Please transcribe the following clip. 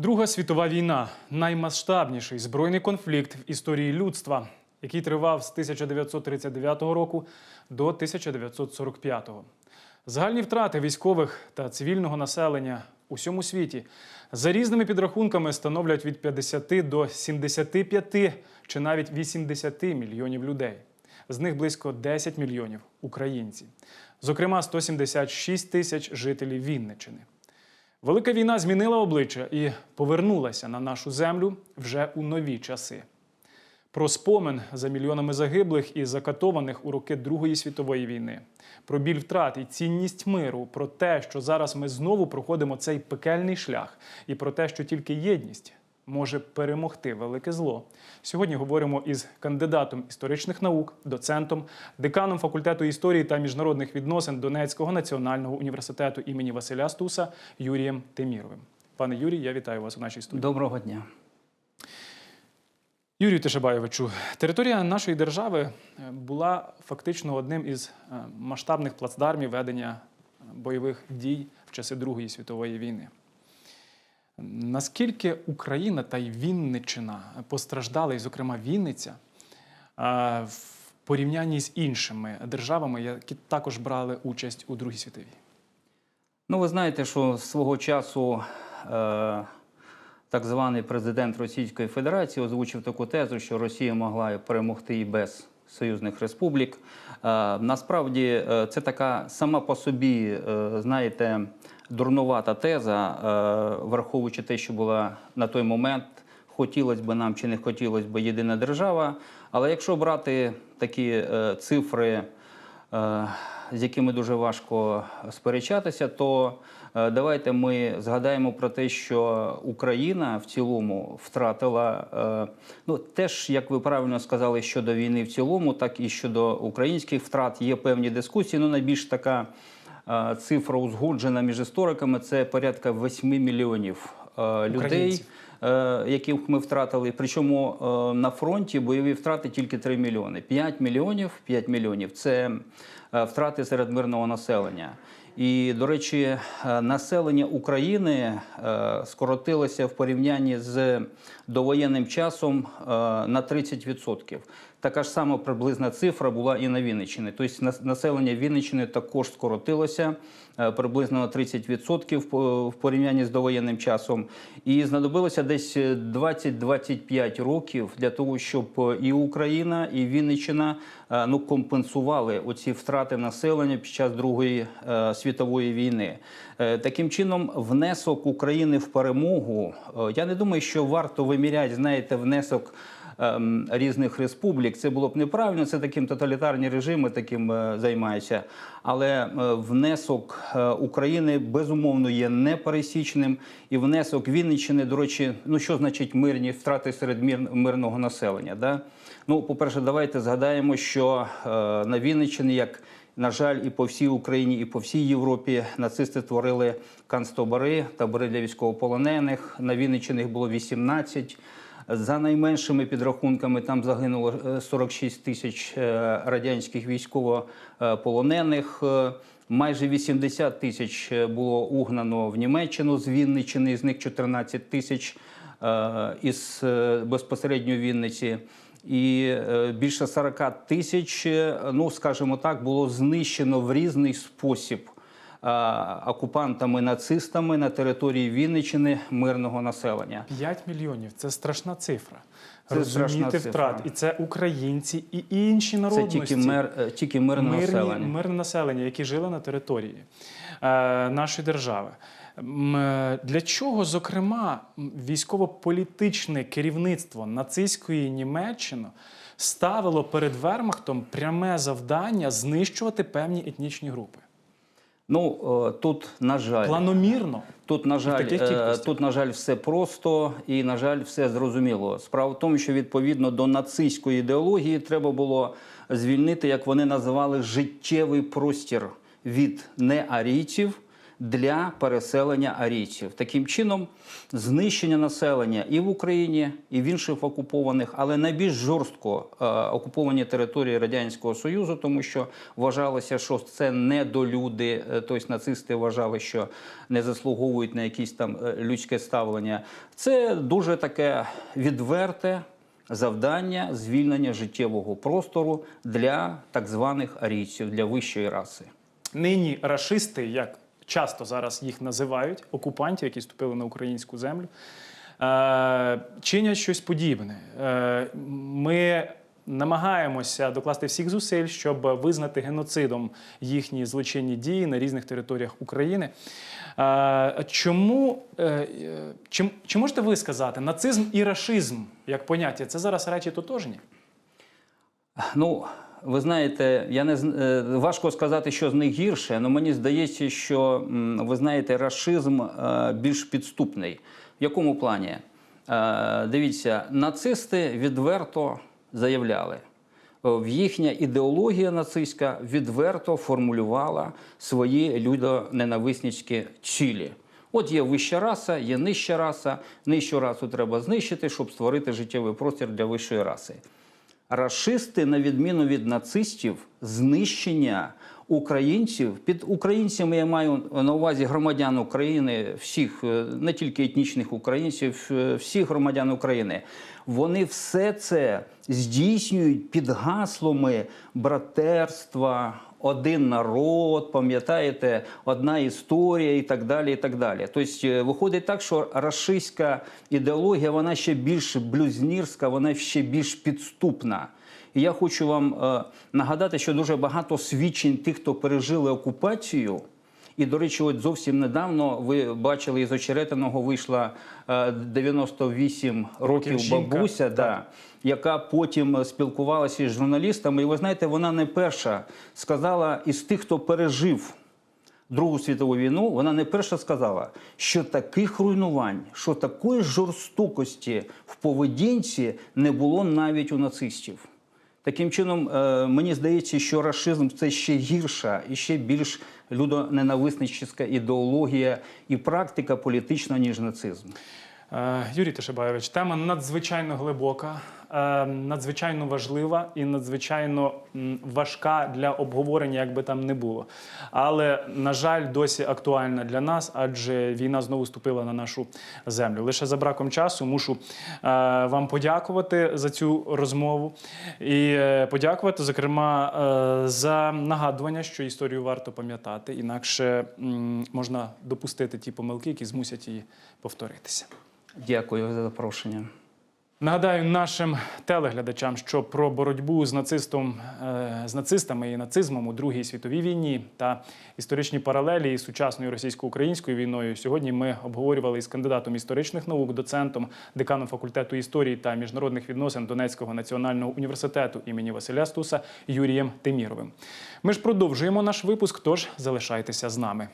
Друга світова війна наймасштабніший збройний конфлікт в історії людства, який тривав з 1939 року до 1945. Загальні втрати військових та цивільного населення у всьому світі за різними підрахунками становлять від 50 до 75 чи навіть 80 мільйонів людей. З них близько 10 мільйонів українці, зокрема 176 тисяч жителів Вінниччини. Велика війна змінила обличчя і повернулася на нашу землю вже у нові часи. Про спомин за мільйонами загиблих і закатованих у роки Другої світової війни, про біль втрат і цінність миру, про те, що зараз ми знову проходимо цей пекельний шлях, і про те, що тільки єдність може перемогти велике зло. Сьогодні говоримо із кандидатом історичних наук, доцентом, деканом факультету історії та міжнародних відносин Донецького національного університету імені Василя Стуса Юрієм Теміровим. Пане Юрій, я вітаю вас у нашій студії. Доброго дня. Юрію Тишебаєвичу, територія нашої держави е, була фактично одним із е, масштабних плацдармів ведення е, бойових дій в часи Другої світової війни. Наскільки Україна та й Вінниччина постраждали, і, зокрема, Вінниця, в порівнянні з іншими державами, які також брали участь у Другій світовій? Ну, ви знаєте, що свого часу е, так званий президент Російської Федерації озвучив таку тезу, що Росія могла перемогти і без союзних республік. Е, насправді е, це така сама по собі, знаєте, дурнувата теза, е, враховуючи те, що була на той момент. Хотілося б нам чи не хотілося б єдина держава. Але якщо брати такі е, цифри, е, з якими дуже важко сперечатися, то давайте ми згадаємо про те, що Україна в цілому втратила ну теж, як ви правильно сказали, щодо війни в цілому, так і щодо українських втрат є певні дискусії. Ну найбільш така цифра узгоджена між істориками це порядка 8 мільйонів е, людей Українців. е, яких ми втратили. Причому е, на фронті бойові втрати тільки 3 мільйони. 5 мільйонів, 5 мільйонів це втрати серед мирного населення. І, до речі, населення України скоротилося в порівнянні з довоєнним часом е, на 30%. Така ж сама приблизна цифра була і на Вінниччині. Тобто нас- населення Вінниччини також скоротилося е, приблизно на 30% в порівнянні з довоєнним часом. І знадобилося десь 20-25 років для того, щоб е, і Україна, і Вінниччина е, ну, компенсували оці втрати населення під час Другої е, світової війни. Е, Таким чином, внесок України в перемогу. е, Я не думаю, що варто виміряти, знаєте, внесок ем, різних республік. Це було б неправильно. Це таким тоталітарні режими таким е, займаються. Але е, внесок е, України безумовно є непересічним. І внесок Вінниччини, до речі, ну що значить мирні втрати серед мир, мирного населення? Да? Ну, по-перше, давайте згадаємо, що на Вінниччині, як на жаль, і по всій Україні, і по всій Європі нацисти творили канцтабори, табори для військовополонених. На Вінниччині їх було 18. За найменшими підрахунками там загинуло е, 46 тисяч е, радянських військовополонених. Е, Майже 80 тисяч е, було угнано в Німеччину з Вінниччини, з них 14 тисяч е, із е, безпосередньо Вінниці. І е, більше 40 тисяч, е, ну скажімо так, було знищено в різний спосіб е, окупантами-нацистами на території Вінниччини мирного населення. 5 мільйонів це страшна цифра. Це Розуміти страшна цифра. втрат. І це українці і інші Це народності. тільки мер, тільки мирне мирні, населення. мирне населення, які жили на території е, нашої держави. Е, Для чого, зокрема, військово-політичне керівництво нацистської Німеччини ставило перед Вермахтом пряме завдання знищувати певні етнічні групи? Ну е, тут на жаль, Планомірно. Тут, на жаль, е, тут, на жаль, все просто і, на жаль, все зрозуміло. Справа в тому, що відповідно до нацистської ідеології треба було звільнити, як вони називали, життєвий простір від неарійців для переселення арійців. Таким чином, знищення населення і в Україні, і в інших окупованих, але найбільш жорстко е, окуповані території Радянського Союзу, тому що вважалося, що це недолюди, е, тобто нацисти вважали, що не заслуговують на якісь там е, людське ставлення. Це дуже таке відверте завдання звільнення життєвого простору для так званих арійців, для вищої раси. Нині рашисти, як часто зараз їх називають, окупантів, які ступили на українську землю, е, чинять щось подібне. Е, Ми намагаємося докласти всіх зусиль, щоб визнати геноцидом їхні злочинні дії на різних територіях України. Е, Чому чи, чи можете ви сказати, нацизм і рашизм як поняття це зараз речі тотожні? Ну, ви знаєте, я не е, важко сказати, що з них гірше, але мені здається, що ви знаєте, рашизм е, більш підступний. В якому плані? Е, Дивіться, нацисти відверто заявляли. їхня ідеологія нацистська відверто формулювала свої людоненависницькі цілі. От є вища раса, є нижча раса. Нижчу расу треба знищити, щоб створити життєвий простір для вищої раси. Рашисти, на відміну від нацистів, знищення українців під українцями я маю на увазі громадян України, всіх, е, не тільки етнічних українців, е, всіх громадян України. Вони все це здійснюють під гаслами братерства, один народ, пам'ятаєте, одна історія і так далі. і так далі. Тобто е, виходить так, що рашистська ідеологія вона ще більш блюзнірська, вона ще більш підступна. І я хочу вам е, нагадати, що дуже багато свідчень тих, хто пережили окупацію. І, до речі, от зовсім недавно ви бачили із очеретиного вийшла е, 98 років жінка. бабуся, да, яка потім спілкувалася із журналістами. І ви знаєте, вона не перша сказала із тих, хто пережив Другу світову війну, вона не перша сказала, що таких руйнувань, що такої жорстокості в поведінці не було навіть у нацистів. Таким чином, е, мені здається, що расизм це ще гірша і ще більш людоненависницька ідеологія і практика політична, ніж нацизм. Е, Юрій Тишебаєвич, тема надзвичайно глибока, надзвичайно важлива і надзвичайно важка для обговорення, як би там не було. Але, на жаль, досі актуальна для нас, адже війна знову ступила на нашу землю. Лише за браком часу мушу е, вам подякувати за цю розмову і е, подякувати, зокрема, е, за нагадування, що історію варто пам'ятати, інакше можна допустити ті помилки, які змусять її повторитися. Дякую за запрошення. Нагадаю нашим телеглядачам, що про боротьбу з нацистом е, з нацистами і нацизмом у Другій світовій війні та історичні паралелі із сучасною російсько-українською війною сьогодні ми обговорювали із кандидатом історичних наук, доцентом, деканом факультету історії та міжнародних відносин Донецького національного університету імені Василя Стуса Юрієм Теміровим. Ми ж продовжуємо наш випуск, тож залишайтеся з нами.